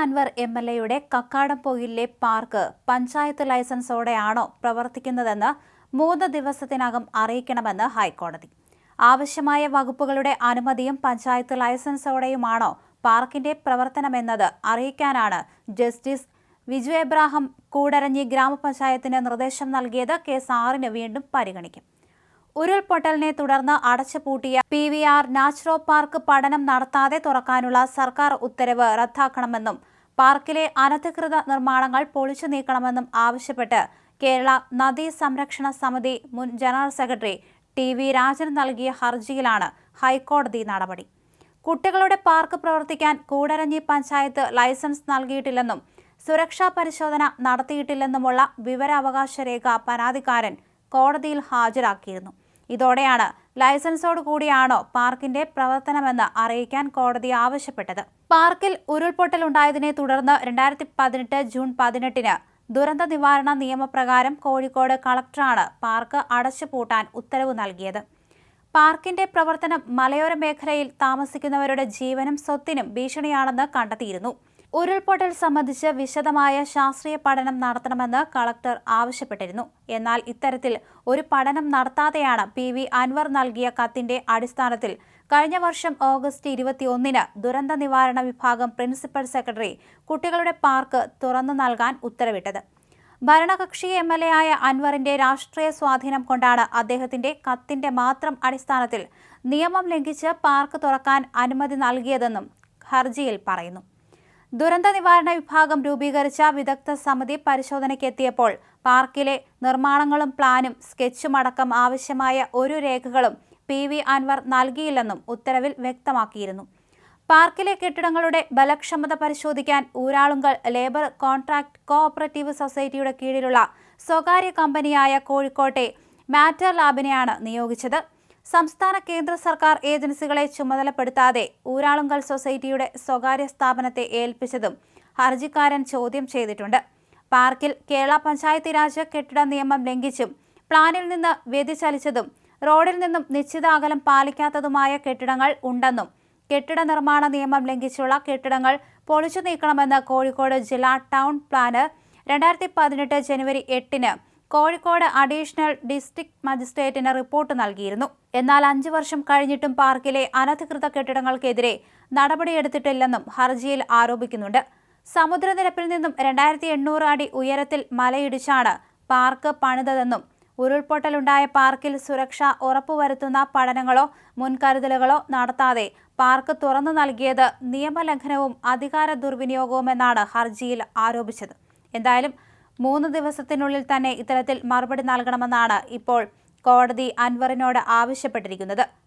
Anwar M L എയുടെ കക്കാടംപൊയിലെ park panchayat ലൈസൻസോടെയാണോ പ്രവർത്തിക്കുന്നതെന്ന് മൂന്ന് ദിവസത്തിനകം അറിയിക്കണമെന്ന് ഹൈക്കോടതി. ആവശ്യമായ വകുപ്പുകളുടെ അനുമതിയും പഞ്ചായത്ത് ലൈസൻസോടെയുമാണോ പാർക്കിന്റെ പ്രവർത്തനമെന്നത് അറിയിക്കാനാണ് ജസ്റ്റിസ് വിജു എബ്രാഹം കൂടരഞ്ഞി ഗ്രാമപഞ്ചായത്തിന് നിർദ്ദേശം നൽകിയത്. കേസ് ആറിന് വീണ്ടും പരിഗണിക്കും. ഉരുൾപൊട്ടലിനെ തുടർന്ന് അടച്ചുപൂട്ടിയ P V R natura park പഠനം നടത്താതെ തുറക്കാനുള്ള സർക്കാർ ഉത്തരവ് റദ്ദാക്കണമെന്നും പാർക്കിലെ അനധികൃത നിർമ്മാണങ്ങൾ പൊളിച്ചു നീക്കണമെന്നും ആവശ്യപ്പെട്ട് കേരള നദീ സംരക്ഷണ സമിതി മുൻ general secretary T V Rajan നൽകിയ ഹർജിയിലാണ് ഹൈക്കോടതി നടപടി. കുട്ടികളുടെ പാർക്ക് പ്രവർത്തിക്കാൻ കൂടരഞ്ഞി പഞ്ചായത്ത് ലൈസൻസ് നൽകിയിട്ടില്ലെന്നും സുരക്ഷാ പരിശോധന നടത്തിയിട്ടില്ലെന്നുമുള്ള വിവരാവകാശ രേഖ പരാതിക്കാരൻ കോടതിയിൽ ഹാജരാക്കിയിരുന്നു. ഇതോടെയാണ് ലൈസൻസോട് കൂടിയാണോ പാർക്കിന്റെ പ്രവർത്തനമെന്ന് അറിയിക്കാൻ കോടതി ആവശ്യപ്പെട്ടത്. പാർക്കിൽ ഉരുൾപൊട്ടലുണ്ടായതിനെ തുടർന്ന് രണ്ടായിരത്തി പതിനെട്ട് ജൂൺ പതിനെട്ടിന് ദുരന്ത നിവാരണ നിയമപ്രകാരം കോഴിക്കോട് കളക്ടറാണ് പാർക്ക് അടച്ചുപൂട്ടാൻ ഉത്തരവ് നൽകിയത്. പാർക്കിന്റെ പ്രവർത്തനം മലയോര മേഖലയിൽ താമസിക്കുന്നവരുടെ ജീവനും സ്വത്തിനും ഭീഷണിയാണെന്ന് കണ്ടെത്തിയിരുന്നു. ഉരുൾപൊട്ടൽ സംബന്ധിച്ച് വിശദമായ ശാസ്ത്രീയ പഠനം നടത്തണമെന്ന് കളക്ടർ ആവശ്യപ്പെട്ടിരുന്നു. എന്നാൽ ഇത്തരത്തിൽ ഒരു പഠനം നടത്താതെയാണ് പി വി അൻവർ നൽകിയ കത്തിന്റെ അടിസ്ഥാനത്തിൽ കഴിഞ്ഞ വർഷം ഓഗസ്റ്റ് ഇരുപത്തിയൊന്നിന് ദുരന്ത നിവാരണ വിഭാഗം പ്രിൻസിപ്പൽ സെക്രട്ടറി കുട്ടികളുടെ പാർക്ക് തുറന്നു നൽകാൻ ഉത്തരവിട്ടത്. ഭരണകക്ഷി എം എൽ എ ആയ അൻവറിന്റെ രാഷ്ട്രീയ സ്വാധീനം കൊണ്ടാണ് അദ്ദേഹത്തിന്റെ കത്തിന്റെ മാത്രം അടിസ്ഥാനത്തിൽ നിയമം ലംഘിച്ച് പാർക്ക് തുറക്കാൻ അനുമതി നൽകിയതെന്നും ഹർജിയിൽ പറയുന്നു. ദുരന്ത നിവാരണ വിഭാഗം രൂപീകരിച്ച വിദഗ്ധ സമിതി പരിശോധനയ്ക്കെത്തിയപ്പോൾ പാർക്കിലെ നിർമ്മാണങ്ങളും പ്ലാനും സ്കെച്ചും അടക്കം ആവശ്യമായ ഒരു രേഖകളും പി വി അൻവർ നൽകിയില്ലെന്നും ഉത്തരവിൽ വ്യക്തമാക്കിയിരുന്നു. പാർക്കിലെ കെട്ടിടങ്ങളുടെ ബലക്ഷമത പരിശോധിക്കാൻ ഊരാളുങ്കൽ ലേബർ കോൺട്രാക്ട് കോഓപ്പറേറ്റീവ് സൊസൈറ്റിയുടെ കീഴിലുള്ള സ്വകാര്യ കമ്പനിയായ കോഴിക്കോട്ടെ മാറ്റർ ലാബിനെയാണ് നിയോഗിച്ചത്. സംസ്ഥാന കേന്ദ്ര സർക്കാർ ഏജൻസികളെ ചുമതലപ്പെടുത്താതെ ഊരാളുങ്കൽ സൊസൈറ്റിയുടെ സ്വകാര്യ സ്ഥാപനത്തെ ഏൽപ്പിച്ചതും ഹർജിക്കാരൻ ചോദ്യം ചെയ്തിട്ടുണ്ട്. പാർക്കിൽ കേരള പഞ്ചായത്ത് രാജ് കെട്ടിട നിയമം ലംഘിച്ചും പ്ലാനിൽ നിന്ന് വ്യതിചലിച്ചതും റോഡിൽ നിന്നും നിശ്ചിത അകലം പാലിക്കാത്തതുമായ കെട്ടിടങ്ങൾ ഉണ്ടെന്നും കെട്ടിട നിർമ്മാണ നിയമം ലംഘിച്ചുള്ള കെട്ടിടങ്ങൾ പൊളിച്ചു നീക്കണമെന്ന് കോഴിക്കോട് ജില്ലാ ടൗൺ പ്ലാനർ രണ്ടായിരത്തി പതിനെട്ട് ജനുവരി എട്ടിന് കോഴിക്കോട് അഡീഷണൽ ഡിസ്ട്രിക്ട് മജിസ്ട്രേറ്റിന് റിപ്പോർട്ട് നൽകിയിരുന്നു. എന്നാൽ അഞ്ചു വർഷം കഴിഞ്ഞിട്ടും പാർക്കിലെ അനധികൃത കെട്ടിടങ്ങൾക്കെതിരെ നടപടിയെടുത്തിട്ടില്ലെന്നും ഹർജിയിൽ ആരോപിക്കുന്നുണ്ട്. സമുദ്രനിരപ്പിൽ നിന്നും രണ്ടായിരത്തി എണ്ണൂറ് അടി ഉയരത്തിൽ മലയിടിച്ചാണ് പാർക്ക് പണിതതെന്നും ഉരുൾപൊട്ടലുണ്ടായ പാർക്കിൽ സുരക്ഷ ഉറപ്പുവരുത്തുന്ന പഠനങ്ങളോ മുൻകരുതലുകളോ നടത്താതെ പാർക്ക് തുറന്നു നൽകിയത് നിയമലംഘനവും അധികാര ദുർവിനിയോഗവുമെന്നാണ് ഹർജിയിൽ ആരോപിച്ചത്. എന്തായാലും മൂന്ന് ദിവസത്തിനുള്ളിൽ തന്നെ ഇത്തരത്തിൽ മറുപടി നൽകണമെന്നാണ് ഇപ്പോൾ കോടതി അൻവറിനോട് ആവശ്യപ്പെട്ടിരിക്കുന്നത്.